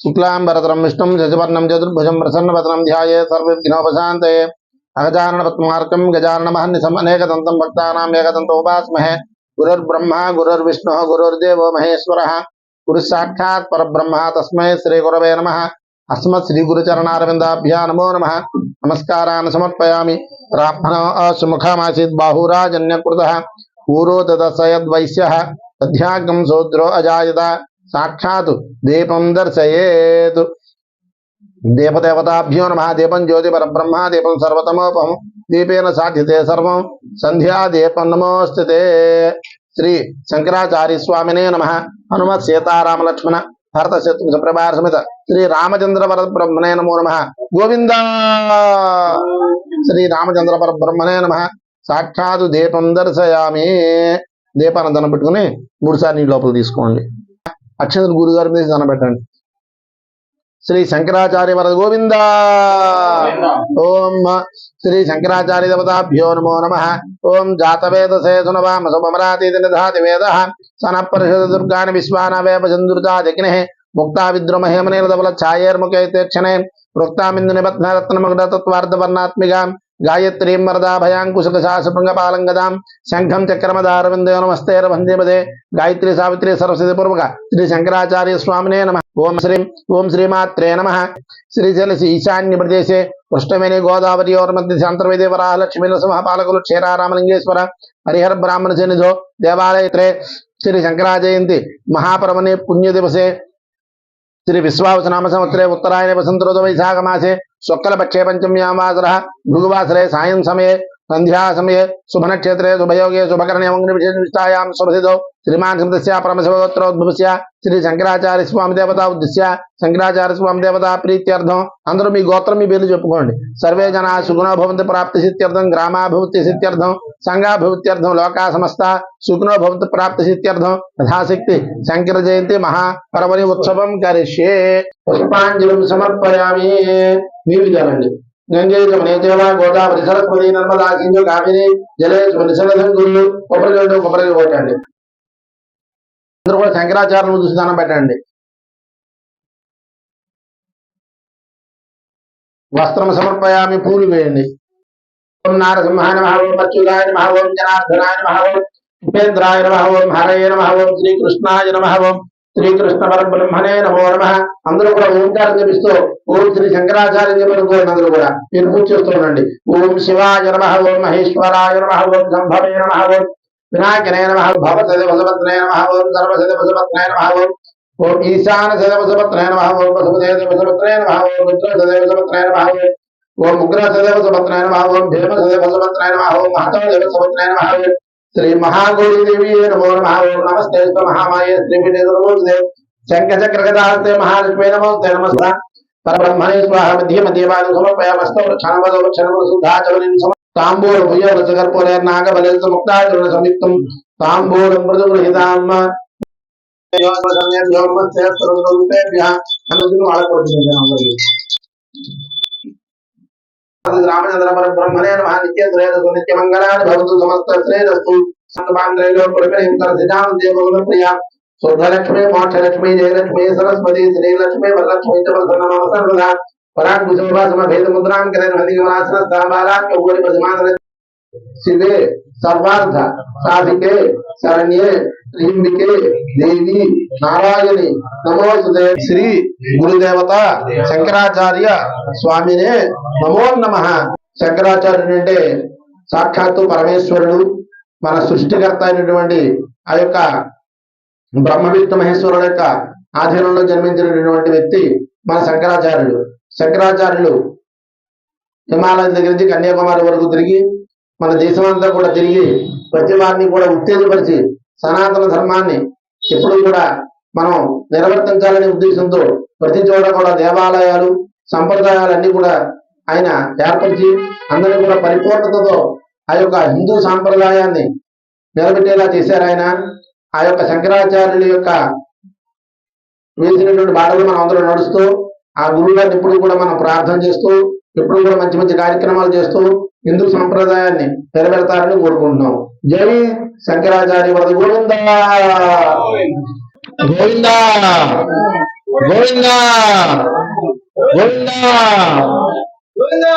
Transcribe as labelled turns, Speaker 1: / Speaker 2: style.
Speaker 1: शुक्लाम्बरतरम विष्णु जजवर्णम चतुर्भुजम प्रसन्न पतनम ध्यानोपात सर्वघ्नोपशांत अगजानन पत्मा गजानन महनिशम अनेकदंतम भक्तानाम गुरुर्विष्णु, गुरुर्देव महेश्वर। गुरु साक्षात् परब्रह्म तस्मै श्री गुरवे नम। अस्मत् श्री गुरुचरणारविंदाभ्या नमो नमः। नमस्कारान् समर्पयामि। ब्राह्मणो असुमुखमासीत् बाहुराजन्यकृतः। ऊरो ददसयद्वैश्यः शोद्रो शूद्रो సాక్షాత్ దీపం దర్శయేత్. దీపదేవతాభ్యో నమ దీపం జ్యోతి పరబ్రహ్మ దీపం సర్వతమోపము దీపేన సాధ్యతే సర్వం. సంధ్యా దీపం నమోస్తే శ్రీ శంకరాచార్య స్వామినే నమ. హనుమత్ సీతారామ లక్ష్మణ భరత శత్రు సుప్రభార సమిత శ్రీ రామచంద్ర వర బ్రహ్మణే నమో నమ. గోవింద! శ్రీ రామచంద్ర పర బ్రహ్మణే నమ. సాక్షాత్ దీపం దర్శయామి. దీపానందనం పెట్టుకుని మూడుసారి నీ లోపల తీసుకోండి. అక్షంతలు గురుగారి మీద దండం పెట్టండి శ్రీ శంకరాచార్య వరద గోవింద ఓం శ్రీ శంకరాచార్య దేవతాభ్యో నమో నమ ఓం జాతవేద సేతునవామ సుమరాతీతి నిధాతి వేద సన పరిషద దుర్గాని విశ్వాన వేప చంద్రుతాదిగ్నే ముక్తా విద్రుమహేమనేల ధవల ఛాయేర్ముఖే తీక్షణే వృక్తామిందు నిబద్ధ రత్నమగ్రతత్వార్థవర్ణాత్మికాం గాయత్రీం వరదాభయాంకుశకశాసృంగపాలంగదాం శంఖం చక్రమదారవిందే నమస్తే వందేమదే గాయత్రి సావిత్రి సరస్వతి పూర్వక శ్రీ శంకరాచార్య స్వామినే నమ ఓం శ్రీం ఓం శ్రీమాత్రే నమ శ్రీశైల ఈశాన్య ప్రదేశే పృష్ఠమేని గోదావరి మధ్య శాంతర్వేదే వరాహ లక్ష్మీ నరసింహపాలకులు క్షీరారామలింగేశ్వర హరిహర బ్రాహ్మణ సన్నిధో దేవాలయత్రే శ్రీ శంకరా జయంతి మహాపరమణి పుణ్యదివసే శ్రీ విశ్వావసనామ సంవత్సరే ఉత్తరాయణ వసంతరోధ వైశాఖ మాసే సొక్కల పక్షే పంచమ్యామాసర భృగువాసరే సాయం సమయే సంధ్యాసమయే శుభనక్షత్రే శుభయోగే శుభకరణే మంగళవిశేషాయాం శుభసిద్ధౌ. శ్రీమాన్ స్మృతస్య పరమశివోత్తరోద్భవస్య శ్రీ శంకరాచార్య స్వామి దేవత ఉద్దేశ్య శంకరాచార్య స్వామి దేవత ప్రీత్యర్థం. అందరూ మీ గోత్రం మీ పేర్లు చెప్పుకోండి. సర్వే జన సుగుణోభవంతి ప్రాప్తి సిత్యర్థం గ్రామాభివృద్ధి సిత్యర్థం సంఘాభివృత్యర్థం లోకా సమస్త సుగుణోభవంతి ప్రాప్తి సిత్యర్థం యథాశక్తి శంకర జయంతి మహా మహాపరమణి ఉత్సవం కరిష్యే. పుష్పాంజలి సమర్పయామి. మీరు విధానండి గంగే జమునే దేవ గోదావరి సరస్వతి నర్మదా సింధు కామిని జలే నిసలధం గుళ్ళు కొబ్బరి గడ్డు కొబ్బరి కొట్టండి. అందరూ కూడా శంకరాచార్యులు చూసి దానం పెట్టండి. వస్త్రం సమర్పయామి పూలు వేయండి. ఓం నారసింహాయ నమః ఓం అచ్యుతాయ నమః ఓం జనార్దనాయ నమః ఓం ఉపేంద్రాయ నమః ఓం హరయ నమః ఓం శ్రీకృష్ణాయ నమః ఓం శ్రీకృష్ణ పరబ్రహ్మణే నమో నమ అందరూ కూడా ఓంకారం జపిస్తూ ఓం శ్రీ శంకరాచార్య చెప్పనుకోండి అందరూ కూడా మీరు పూజ చేస్తూ ఉండండి ఓం శివాయ నమ ఓం మహేశ్వరాయ నమ ఓం సంభవే నమ ఓం వినాయకనే నమ భవసదే వసపత్నే నమ ఓం సర్వసదే వసపత్నే నమ ఓం ఓం ఈశాన సదే వసపత్నే నమ ఓం వసుపదే వసపత్నే నమ ఓం రుద్ర సదే వసపత్నే నమ ఓం ఓం ఉగ్ర సదే వసపత్నే నమ ఓం భీమ సదే వసపత్నే నమ ఓం మహతో దేవ వసపత్నే నమ ఓం శ్రీ మహాగౌరీదేవి నమో నమః నమస్తే మహామాయ శ్రీ పీఠే నమో శంఖ చక్ర గదాస్తే నమోస్తే నమస్త పరబ్రహ్మణే స్వాహ మధ్య మధ్యవాను సమర్పయామస్తో క్షణవదో తాంబూల భుజ వృతకర్పూరే నాగబలిత ముక్తాచరణ సంయుక్తం తాంబూలం మృదు గృహితాం రామచంద్ర పరబ్రహ్మణే నమ నిత్య శ్రేయసు నిత్య మంగళాన్ని భవతు సమస్త శ్రేయస్సు సంగమాంగళలో పురపరిహింతర సిద్ధాంత దేవగుణ ప్రియ శుద్ధలక్ష్మి మోక్షలక్ష్మి జయలక్ష్మి సరస్వతి శ్రీలక్ష్మి వరలక్ష్మి చ ప్రసన్న సర్వదా పరాగ్ భుజోపాసమ భేద ముద్రాం కరేణ హరిగమనాసన స్థాబాలాక్య ఊరి ప్రతిమాన శివే సర్వార్థ సాధికే శరణ్యే త్రియంబికే దేవి నారాయణి నమోస్తుతే శ్రీ గురుదేవత శంకరాచార్య స్వామినే నమో నమ. శంకరాచార్యుడు అంటే సాక్షాత్తు పరమేశ్వరుడు మన సృష్టికర్త అయినటువంటి ఆ యొక్క బ్రహ్మ విష్ణు మహేశ్వరుడు యొక్క ఆధీనంలో జన్మించినటువంటి వ్యక్తి మన శంకరాచార్యుడు. శంకరాచార్యులు హిమాలయం దగ్గర నుంచి కన్యాకుమారి వరకు తిరిగి మన దేశమంతా కూడా తిరిగి ప్రతి వారిని కూడా ఉత్తేజపరిచి సనాతన ధర్మాన్ని ఎప్పుడు కూడా మనం నిర్వర్తించాలనే ఉద్దేశంతో ప్రతి చోట కూడా దేవాలయాలు సంప్రదాయాలన్నీ కూడా ఆయన ఏర్పరిచి అందరినీ కూడా పరిపూర్ణతతో ఆ యొక్క హిందూ సాంప్రదాయాన్ని నిలబెట్టేలా చేశారు ఆయన. ఆ యొక్క శంకరాచార్యుల యొక్క వేసినటువంటి బాటలు మనం అందరూ నడుస్తూ ఆ గురువు గారిని ఎప్పుడు కూడా మనం ప్రార్థన చేస్తూ ఎప్పుడు కూడా మంచి మంచి కార్యక్రమాలు చేస్తూ హిందూ సంప్రదాయాన్ని నిలబెడతారని కోరుకుంటున్నాం. జై శంకరాచార్య వరద గోవింద! గోవింద! గోవిందా! గోవిందా! గోవిందా!